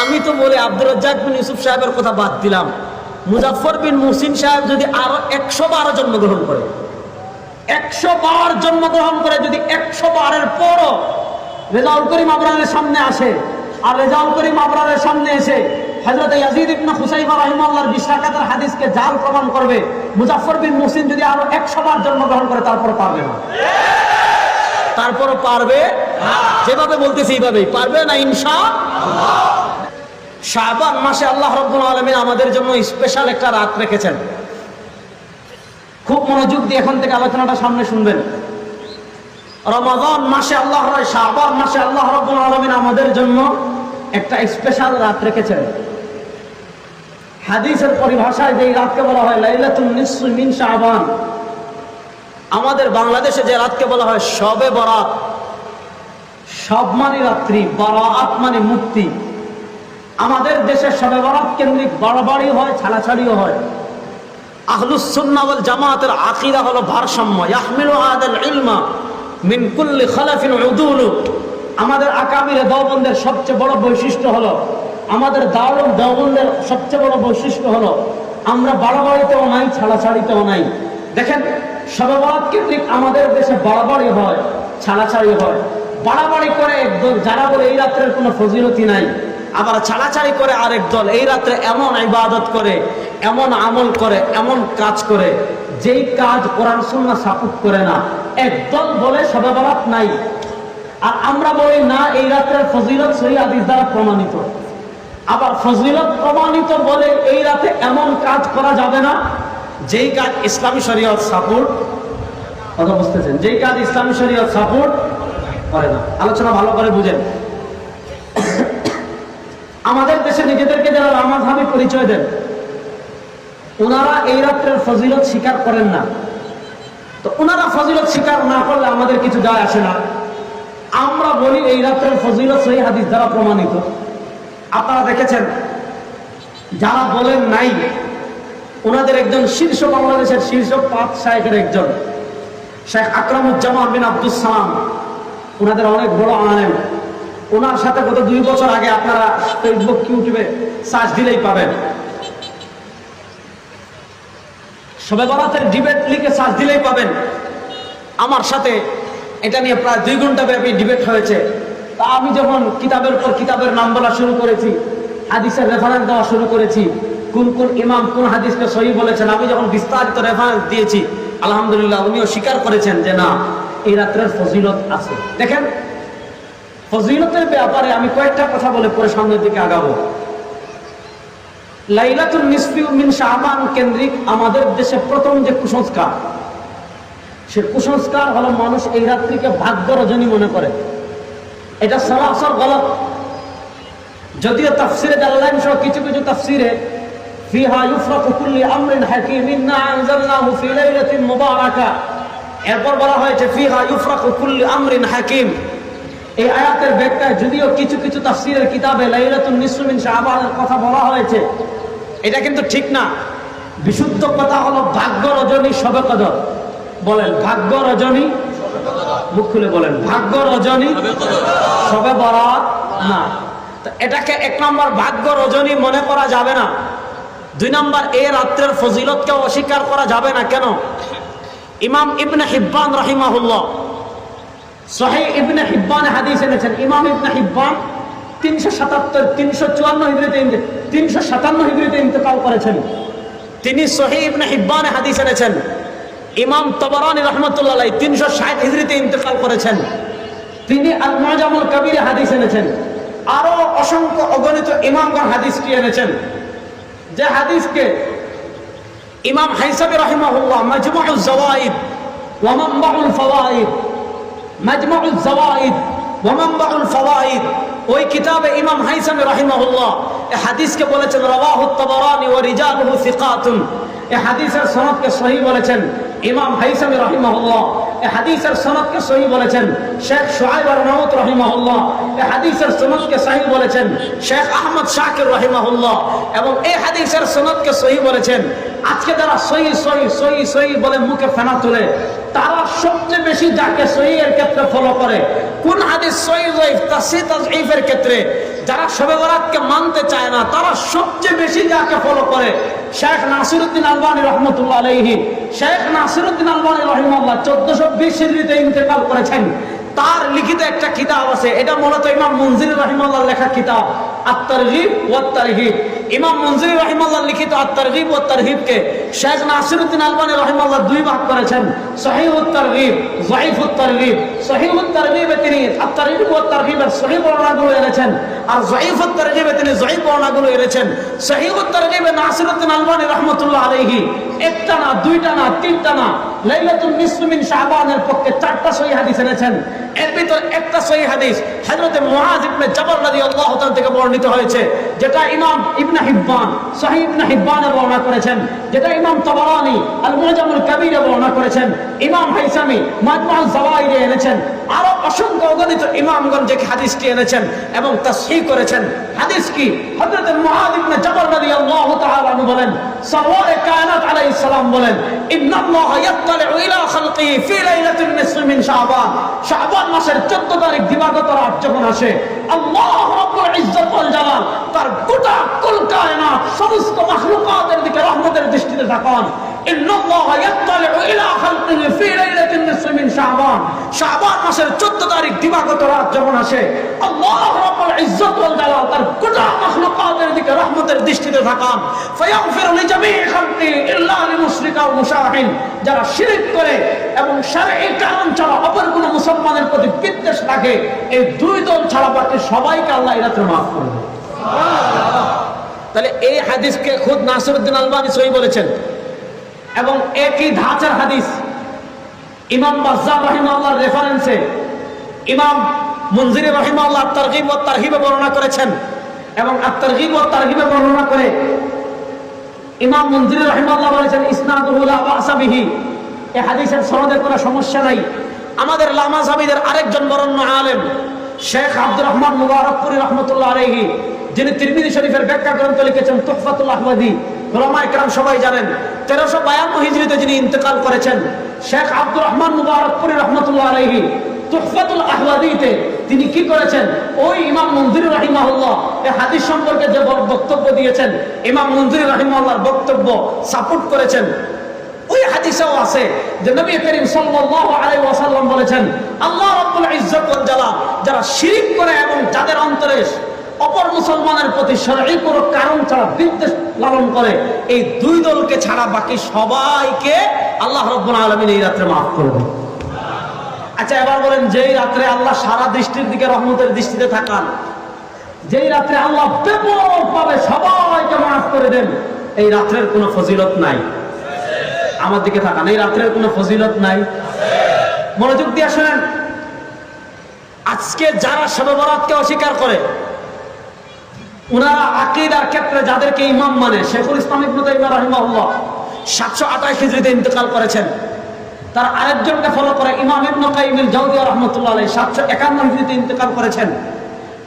আমি তো বলি আব্দুল বিন ইউসুফ সাহেবের কথা বাদ দিলাম। মুজাফর বিন মুসিন সাহেব যদি আরও একশো বারো জন্মগ্রহণ করে একশো বার জন্মগ্রহণ করে যদি একশো বারের পরও রেজাউল করিম আবরারের সামনে আসে, আর রেজাউল করিম আবরারের সামনে এসে হাদিসকে জাল প্রমাণ করবে। মুজাফফর বিন মুসলিম যদি আরও একশো বার জন্মগ্রহণ করে তারপর পারবে না। তারপরও পারবে যেভাবে বলতেছি এইভাবেই। পারবে না মাসে আল্লাহ আমাদের জন্য স্পেশাল একটা রাত রেখেছেন। খুব মনোযোগ দিয়ে এখন থেকে আলোচনাটা সামনে শুনবেন। রমাদান মাসে আল্লাহ শাহবান মাসে আল্লাহ রব্বুল আলমিন আমাদের জন্য একটা স্পেশাল রাত রেখেছেন। হাদিসের পরিভাষায় যে রাতকে বলা হয় লাইলাতুন নিসফু মিন শাহবান আমাদের বাংলাদেশে যে রাতকে বলা হয় শবে বরাত, সব মানে রাত্রি, বরাত মানে মুক্তি। আমাদের দেশে শবে বরাত কেন্দ্রিক বাড়াবাড়ি হয়, ছাড়াছাড়িও হয়। আহলুসুন্নাহ ওয়াল জামাতের আকীদা হলো ভারসাম্য। ইয়াহমিলু আদাল ইলমা মিন কুল্লি খালাফিন উদুলু। আমাদের আকাবিরে দেওবন্দের সবচেয়ে বড় বৈশিষ্ট্য হলো আমাদের দারুল দেওবন্দের সবচেয়ে বড় বৈশিষ্ট্য হলো, আমরা বাড়াবাড়িতেও নাই ছাড়াছাড়িতেও নাই। দেখেন সবে কেন্দ্রিক আমাদের দেশে বাড়াবাড়ি হয়, ছাড়াছাড়ি হয়। বাড়াবাড়ি করে একদল যারা বলে এই রাত্রের কোনো ফজিলতি নাই, আবার ছাড়াছাড়ি করে আরেক দল, এই রাত্রে এমন ইবাদত করে, এমন আমল করে, এমন কাজ করে, যেই কাজ কোরআন সুন্না সাপোর্ট করে না। একদল বলে সবে বরাত নাই। আর আমরা বলি, না, এই রাত্রের ফজিলত সহি হাদিস দ্বারা প্রমাণিত। আবার ফজিলত প্রমাণিত বলে এই রাতে এমন কাজ করা যাবে না। যেই কাজ ইসলামী শরীয়ত সাপোর্ট, কথা বুঝতেছেন? যেই কাজ ইসলামী শরীয়ত সাপোর্ট, করে না। আলোচনা ভালো করে বুঝেন। আমাদের দেশে নিজেদেরকে যারা রামাধাবি পরিচয় দেন, ওনারা এই রাত্রের ফজিলত স্বীকার করেন না। তো ওনারা ফজিলত স্বীকার না করলে আমাদের কিছু যায় আসে না। আমরা বলি এই রাত্রের ফজিলত সেই হাদিস দ্বারা প্রমাণিত। আপনারা দেখেছেন, যারা বলেন নাই, ওনাদের একজন শীর্ষ বাংলাদেশের শীর্ষ পাঁচ শাহের একজন, শেখ আকরামুজ্জামান বিন আব্দুল সালাম। ওনাদের অনেক বড় আনেন ওনার সাথে গত দুই বছর আগে আপনারা ফেসবুক ইউটিউবে সার্চ দিলেই পাবেন। সবে ডিবেট লিখে সার্চ দিলেই পাবেন। আমার সাথে এটা নিয়ে প্রায় দুই ঘণ্টা ব্যাপী ডিবেট হয়েছে। তা আমি যখন কিতাবের পর কিতাবের নাম বলা শুরু করেছি, হাদিসের রেফারেন্স দেওয়া শুরু করেছি, কোন কোন ইমাম কোন হাদিসকে সহি বলেছেন, আমি যখন বিস্তারিত রেফারেন্স দিয়েছি, আলহামদুলিল্লাহ উনিও স্বীকার করেছেন যে না, এই রাত্রের ফজিলত আছে। দেখেন, ফজিলতের ব্যাপারে আমি কয়েকটা কথা বলে পরে সামনের দিকে আগাবো। লাইলাতুল মিন শাহবান কেন্দ্রিক আমাদের দেশে প্রথম যে কুসংস্কার, সে কুসংস্কার হলো মানুষ এই রাত্রিকে ভাগ্য রজনী মনে করে। এটা সরাসর গলত। যদিও তাফসিরে জাল্লাইন সহ কিছু কিছু তাফসিরে, ফিহা ইউফরাকু কুল্লি আমরিন হাকিম, ইন্না আনজালনাহু ফি লাইলাতিন মুবারাকা। এরপর বলা হয়েছে, ফিহা ইউফরাকু কুল্লি আমরিন হাকিম। এই আয়াতের ব্যাখ্যায় যদিও কিছু কিছু তাফসিরের কিতাবে লাইলাতুন নিসফু মিন শাবানের কথা বলা হয়েছে, এটা কিন্তু ঠিক না। বিশুদ্ধ কথা হলো ভাগ্য রজনী সবে কদর। বলেন, ভাগ্য রজনী মুখ খুলে বলেন। ভাগ্য রজনী সবে বরাত না। এটাকে এক নম্বর ভাগ্য রজনী মনে করা যাবে না। দুই নম্বর, এ রাত্রের ফজিলতকে অস্বীকার করা যাবে না। কেন? ইমাম ইবনে হিব্বান রাহিমাহুল্লাহ সহি ইবনে হিব্বান হাদিস এনেছেন। ইমাম ইবনে হিব্বান তিনশো সাতাত্তর, তিনশো চুয়ান্ন হিজড়িতে তিনশো সাতান্ন হিজড়িতে ইন্তেকাল করেছেন। তিনি সহি ইবনে হিব্বানে হাদিস এনেছেন। ইমাম তবরানি রহমতুল্লাহ তিনশো ষাট হিজড়িতে ইন্তেকাল করেছেন। তিনি আল মাজামুল কবিরে হাদিস এনেছেন। আরও অসংখ্য অগণিত ইমামগণ হাদিসটি এনেছেন। যে হাদিসকে ইমাম হাইসাবি রহিমাহুল্লাহ মাজমুল জওয়াইদ ওয়ামাম্বাউল ফাওয়াইদ মাজমুল জওয়াইদ ওয়ামাম্বাউল ফাওয়াইদ ওই কিতাবে ইমাম হাইসামি রহিমাহুল্লাহ এই হাদিসকে বলেছেন, রাওয়াহু তাবারানি ওয়া রিজালুহু সিকাতুন। এই হাদিসের সনদকে সহি বলেছেন ইমাম হাইসামি রহিমাহুল্লাহ। এ হাদিসের সনদকে সহি বলেছেন শেখ সোহাইব আর মাহমুদ রহিমাহুল্লাহ। এ হাদিসের সনদকে সহি বলেছেন শেখ আহমদ শাকির রহিমাহুল্লাহ। এবং এই হাদিসের সনদকে সহি বলেছেন, আজকে যারা সহি সহি সহি সহি বলে মুখে ফেনা তুলে, তারা সবচেয়ে বেশি যাকে সহি এর ক্ষেত্রে ফলো করে, কোন হাদিস সহি জয়ীফ তাসি তাজঈফের ক্ষেত্রে, যারা শবে বরাতকে মানতে চায় না, তারা সবচেয়ে বেশি যাকে ফলো করে, শেখ নাসিরুদ্দিন আলবানী রহমতুল্লাহ আলাইহি। শেখ নাসিরুদ্দিন আলবানী রহিমাল্লাহ চোদ্দশো বিশ হিজড়িতে ইন্তেকাল করেছেন। তার লিখিত একটা কিতাব আছে, এটা মূলত ইমাম মঞ্জির রহিমাল্লাহ লেখা কিতাব আত্মারহিব ওয়াত্তারহিব ইমাম মঞ্জুরি রহিমাল্লাহ লিখিত আত্মারহিব ওয়াত্তারহিবকে শেখ নাসিরুদ্দিন আলমানি রহিমাল্লাহ দুই ভাগ করেছেন। সহিহ উত্তারহিব জয়ীফ উত্তারহিব সহিহ উত্তারহিবে তিনি আত্মারহিব ওয়াত্তারহিবের সহিহ বর্ণনাগুলো এনেছেন আর জয়ীফ উত্তারহিবে তিনি জয়ীফ বর্ণনাগুলো এনেছেন। সহিহ উত্তারহিবে নাসিরুদ্দিন আলবানী রহমতুল্লাহ আলাইহি একটা না, দুইটা না, তিনটা না। লাইলাতুল নিসফিন শাবানের পক্ষে চারটা সহি হাদিস এনেছেন। এর ভিতর একটা সহি হাদিস হযরত মুআজ ইবনে জাবাল রাদিয়াল্লাহু তাআলা থেকে বর্ণিত হয়েছে, যেটা ইমাম ইবনে হিব্বান সহিহ ইবনে হিব্বানে বর্ণনা করেছেন, যেটা ইমাম তাবারানি আল মুজামুল কবিরে বর্ণনা করেছেন, ইমাম হাইসামি মাজমুআল জাওয়াইরে এনেছেন। আরও অসংখ্য অগণিত ইমামগণ যে হাদিসটি এনেছেন এবং তাসহিহ করেছেন। হাদিস কি? ইবনে জাবাল রাদিয়াল্লাহু তাআলা বলেন সরওয়ারে কায়নাত আলাইহিস সালাম বলেন, ইন্নাল্লাহ ইয়াত্তালিউ ইলা খালকিহি ফি লাইলাতিন মিন শাবান। শাবান মাসের 14 তারিখ দিবাগত রাত যখন আসে, আল্লাহ রাব্বুল ইজ্জত ওয়াল জালাল। তার গোটা কুল কায়নাত, সমস্ত মাখলুকাতের দিকে রহমতের দৃষ্টিতে তাকান। ইলা খালকিহি ফি লাইলাতিন নিসফি মিন শাবান। শাবান মাসের 14 তারিখ দিবাগত রাত যখন আসে, আল্লাহ রাব্বুল ওয়াল জালাল তার দিকে রহমতের দৃষ্টিতে তাকান ফায়াগফিরু খালকি ইল্লা ওয়া মুশাহিন যারা শিরিক করে এবং শারঈ কারণ ছাড়া অপর কোনো মুসলমানের প্রতি বিদ্বেষ রাখে, এই দুই দল ছাড়া বাকি সবাইকে আল্লাহ এই রাত্রে মাফ করবে তাহলে এই হাদিসকে খুদ নাসিরউদ্দিন আলবানী সহি বলেছেন। এবং একই ধাঁচের হাদিস। ইমাম বাজ্জার রহিমাল্লাহর রেফারেন্সে ইমাম মঞ্জির রহিমাল্লাহ তারগিব ও তারহিবে বর্ণনা করেছেন এবং আত্মারগিব ও তারহিবে বর্ণনা করে ইমাম মঞ্জির রহিমাল্লাহ বলেছেন ইসনাদুল আসাবিহি এই হাদিসের সনদের কোনো সমস্যা নাই। আমাদের লামা সাবিদের আরেকজন বরণ্য আলেম, শেখ আব্দুর রহমান মুবারকপুরি রহমতুল্লাহ আলহি যিনি তিরমিদি শরীফের ব্যাখ্যা গ্রন্থ লিখেছেন তুফাতুল আহমদি। গোলামা একরাম সবাই জানেন তেরোশো বায়ান্ন হিজড়িতে যিনি ইন্তেকাল করেছেন, শেখ আব্দুর রহমান মুবারকপুরি রহমতুল্লাহ আলহি তুফাতুল আহলাদিতে তিনি কি করেছেন? ওই ইমাম মঞ্জুর রাহিমাহুল্লাহ এই হাদিস সম্পর্কে যে বক্তব্য দিয়েছেন, ইমাম মঞ্জুর রাহিমাহুল্লাহর বক্তব্য সাপোর্ট করেছেন। ওই হাদিসেও আছে যে নবী করিম সাল্লাল্লাহু আলাইহি ওয়াসাল্লাম বলেছেন, আল্লাহ রাব্বুল ইজ্জত ওয়াল যারা শিরিক করে এবং যাদের অন্তরে অপর মুসলমানের প্রতি শরঈ কোনো কারণ ছাড়া বিদ্বেষ লালন করে, এই দুই দলকে ছাড়া বাকি সবাইকে আল্লাহ রাব্বুল আলামিন এই রাত্রে মাফ করবে আচ্ছা এবার বলেন, যেই রাত্রে আল্লাহ সারা দৃষ্টির দিকে রহমতের দৃষ্টিতে থাকান, যেই রাত্রে আল্লাহ পাবে সবাইকে মাফ করে দেন, এই রাত্রের কোনো ফজিলত নাই। আমার দিকে থাকান, এই রাত্রের কোনো ফজিলত নাই। মনোযোগ দিয়ে শোনেন, আজকে যারা শবে অস্বীকার করে ওনারা আকিদার ক্ষেত্রে যাদেরকে ইমাম মানে শেখুল ইসলাম ইবনু তাইমিয়া রাহিমাহুল্লাহ, সাতশো আঠাশ হিজরিতে ইন্তেকাল করেছেন। তার আরেকজনকে ফলো করে ইমাম ইবনু কাইমিল জাউদিয়া রহমতুল্লাহ আলাইহি, সাতশো একান্ন হিজরিতে ইন্তেকাল করেছেন।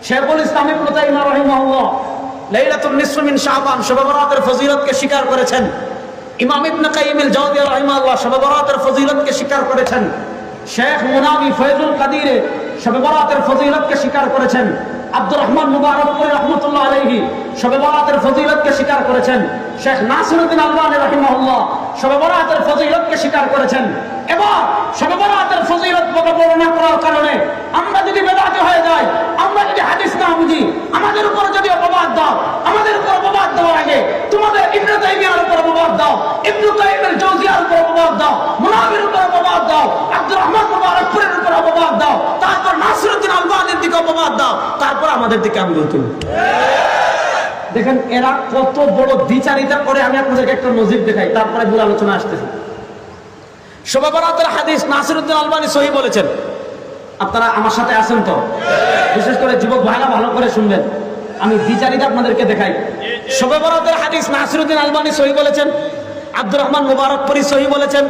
শেখুল ইসলাম ইবনু তাইমিয়া রাহিমাহুল্লাহ লাইলাতুল নিসফ মিন শাবান শবে ফজিলতকে স্বীকার করেছেন। ইমাম ইবনে কাইমিল জাওদিয়া রাহিমাহুল্লাহ শবে বরাতের ফজিলতকে স্বীকার করেছেন। শেখ মুনাবি ফয়জুল কাদিরে শবে বরাতের ফজিলতকে স্বীকার করেছেন। আব্দুর রহমান মুবারকপুরি রহমতুল্লাহ শবে বরাতের ফজিলতকে স্বীকার করেছেন। শেখ নাসিরউদ্দিন আলবানী রাহিমাহুল্লাহ বরাতের ফজিলতকে স্বীকার করেছেন। এবার বরাতের ফজিলত বর্ণনা করার কারণে আমরা যদি বেদাতি হয়ে যাই, আমরা যদি হাদিস না বুঝি, আমাদের উপর যদি অপবাদ দাও, আমাদের উপর অপবাদ দেওয়ার আগে তোমাদের ইবনে তাইমিয়ার উপর অপবাদ দাও, ইবনে কাইমের জাওজিয়ার উপর অপবাদ দাও মুনাবির উপর অপবাদ দাও, আব্দুর রহমান মুবারকপুরের উপর অপবাদ দাও, তারপর নাসিরউদ্দিন আলবানির দিকে অপবাদ দাও, তারপর আমাদের দিকে আঙ্গুল তুলো দেখেন, এরা কত বড় দ্বিচারিতা করে আমি আপনাদেরকে একটা নজির দেখাই, তারপরে মূল আলোচনা আসতেছে। শোভাবরাতের হাদিস নাসিরুদ্দিন আলবানি সহি বলেছেন। আপনারা আমার সাথে আছেন তো? বিশেষ করে যুবক ভাইরা ভালো করে শুনবেন। আমি আপনাদেরকে দেখাই। শোভাবরাতের হাদিস নাসিরুদ্দিন সহি বলেছেন, আব্দুর রহমান মুবারকপুরি সহি বলেছেন,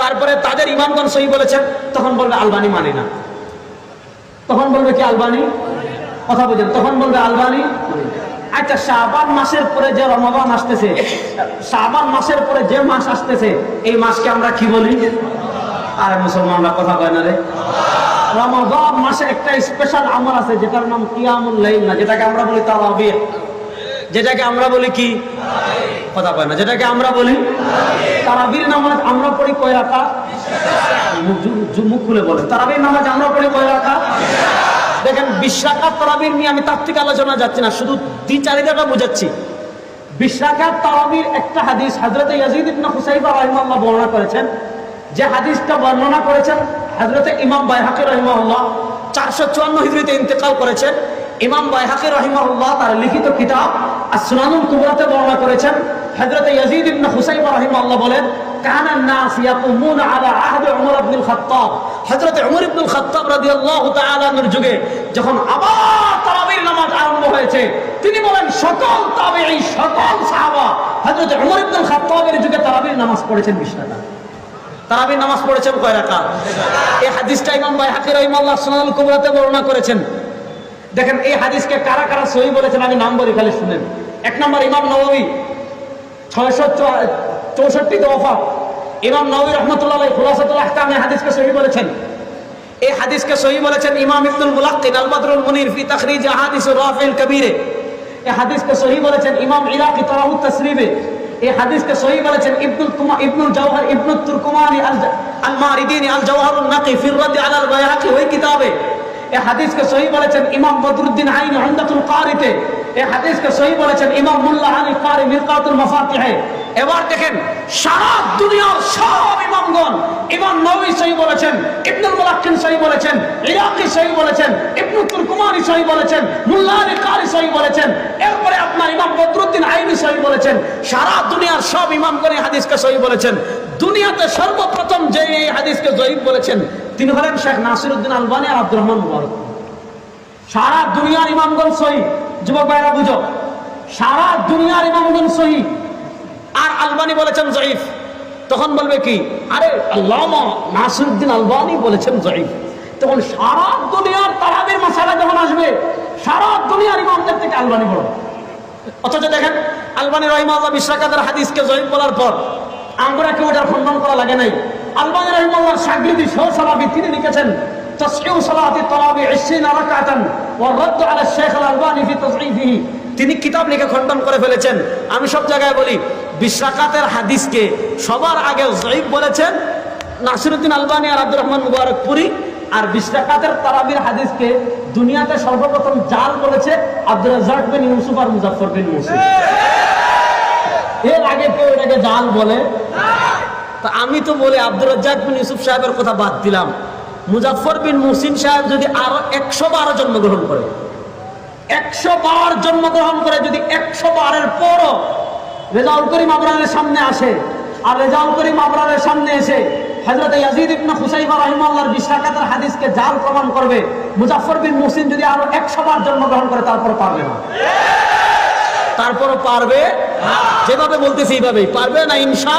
তারপরে তাদের ইমামগণ সহি বলেছেন, তখন বলবে, আলবানি মানে না। তখন বলবে কি, আলবানি? কথা বুঝেন, তখন বলবে আলবানি? আচ্ছা শাবান মাসের পরে যে রমাবান আসতেছে, শাবান মাসের পরে যে মাস আসতেছে, এই মাসকে আমরা কি বলি? আর মুসলমানরা কথা কয় না রে। রমাদান মাসে একটা স্পেশাল আমল আছে, যেটার নাম কিয়ামুল লাইল না, যেটাকে আমরা বলি তারাবিহ। যেটাকে আমরা বলি কি? কথা কয় না, যেটাকে আমরা বলি, তারাবির নামাজ আমরা পড়ি কয় রাখা? মুখ খুলে বলে তারাবির নামাজ আমরা পড়ি কয় রাখা? দেখেন বিশ্বাকাত তারাবির নিয়ে আমি তার থেকে আলোচনা যাচ্ছি না, শুধু দ্বি চারিদাটা বুঝাচ্ছি। বিশ্বাকাত তারাবির একটা হাদিস হযরত ইয়াজিদ ইবনে হুসাইবা রাহিমাহুল্লাহ বর্ণনা করেছেন। যে হাদিসটা বর্ণনা করেছেন, হযরত ইমাম বাইহাকি রাহিমাহুল্লাহ 454 হিজরিতে ইন্তেকাল করেছেন। ইমাম বাইহাকি রাহিমাহুল্লাহ তার লিখিত কিতাব আসনানুল কুবরাতে বর্ণনা করেছেন। হযরত ইয়াজিদ ইবনে হুসাইম রাহিমাহুল্লাহ বলেন কানান নাস ইয়াকুমুন আলা আহদ উমর ইবনে খাত্তাব। হযরত উমর ইবনে খাত্তাব রাদিয়াল্লাহু তাআলা এর যুগে যখন আবার তারাবির নামাজ আরম্ভ হয়েছে, তিনি বলেন, সকল তাবেঈ, সকল সাহাবা হযরত উমর ইবনে খাত্তাবের যুগে তারাবির নামাজ পড়েছেন বিশটা তারাবির নামাজ পড়েছেন কয় রাকাত এই হাদিসটা ইমাম বাইহাকি রাহিমাহুল্লাহ সুনানুল কুবরাতে বর্ণনা করেছেন। দেখেন, এই হাদিসকে কারা কারা সহি বলেছেন, আমি নাম বলি, খালি শুনেন। এক নম্বর ইমাম নবী ছয়শো চৌষট্টি দফা। ইমাম নবী রহমতুল্লাহ খুলাসাতুল আহকাম এই হাদিসকে সহি বলেছেন। এই হাদিসকে সহি বলেছেন ইমাম ইবনুল মুলাক্কিন আল বদরুল মুনির ফি তাখরিজ আহাদিস রাফিল কবিরে। এই হাদিসকে সহি বলেছেন ইমাম ইরাকি তারাহু তাসরিবে। এই হাদিসকে সহি বলেছেন ইবনুল কুমা, ইবনুল জাওহার ইবনুল তুরকুমানি আল আল মারিদিনি আল জাওহারুন নাকি ফির রাদ আলা আল বাইহাকি ওই কিতাবে। এই হাদিসকে সহি বলেছেন ইমাম বদরুদ্দিন আইনি উমদাতুল কারিতে। হাদিসকে বলেছেন সারা দুনিয়ার সব ইমামগণ বলেছেন বলেছেন বলেছেন এরপরে আপনার ইমাম বদরুদ্দিন আইনি সহি বলেছেন, সারা দুনিয়ার সব ইমামগণ এই হাদিসকে সহি বলেছেন। দুনিয়াতে সর্বপ্রথম যে এই হাদিসকে জয়ীব বলেছেন, তিনি হলেন শেখ নাসিরউদ্দিন আলবানী আর আব্দুর রহমান সারা দুনিয়ার ইমামগণ সহি। যুবক ভাইরা বুঝো, সারা দুনিয়ার ইমামগঞ্জ সহি। আর আলবানি বলেছেন জয়ীফ। তখন বলবে কি, আরে আল্লামা নাসিরুদ্দিন আলবানি বলেছেন জয়ীফ। তখন সারা দুনিয়ার তারাবির মশালা যখন আসবে, সারা দুনিয়ার ইমামদের থেকে আলবানি বলো। অথচ দেখেন, আলবানি রহিমাল্লাহ বিশ্বাকাদের হাদিসকে জয়ীফ বলার পর আমরা কেউ এটার খণ্ডন করা লাগে নাই। আলবানি রহিমাল্লাহ সাগরিদি সহ সালাবি তিনি লিখেছেন, তসকিউ সালাতি তলাবি এসে আরাকাতান। والرد على الشيخ الألباني في تصحيحه তিনি কিতাব লিখে খণ্ডন করে ফেলেছেন আমি সব জায়গায় বলি বিশরাকাতের হাদিসকে সবার আগে জয়ীব বলেছেন নাসিরুদ্দিন আলবানী আর আব্দুর রহমান মুবারকপুরি আর বিশরাকাতের তারাবির হাদিসকে দুনিয়াতে সর্বপ্রথম জাল বলেছে আব্দুল রাজ্জাক বিন ইউসুফ আর মুজাফর বিন মুসিফ এর আগে কেউ এটাকে জাল বলে তা আমি তো বলি আব্দুল রাজ্জাক বিন ইউসুফ সাহেবের কথা বাদ দিলাম মুজাফর বিন মুহসিন সাহেব যদি আরও একশো বারো জন্মগ্রহণ করে একশো বার জন্মগ্রহণ করে যদি একশো বারের পরও রেজাউল করিম আবরারের সামনে আসে, আর রেজাউল করিম আবরারের সামনে এসে হজরত ইয়াজিদ ইবনে হুসাইবা রাহিমাল্লাহর বিশরাকাতের হাদিসকে জাল প্রমাণ করবে মুজাফর বিন মুহসিন যদি আরও একশো বার জন্মগ্রহণ করে তারপর পারবে না। তারপরও পারবে যেভাবে বলতেছি এইভাবেই, পারবে না ইনশা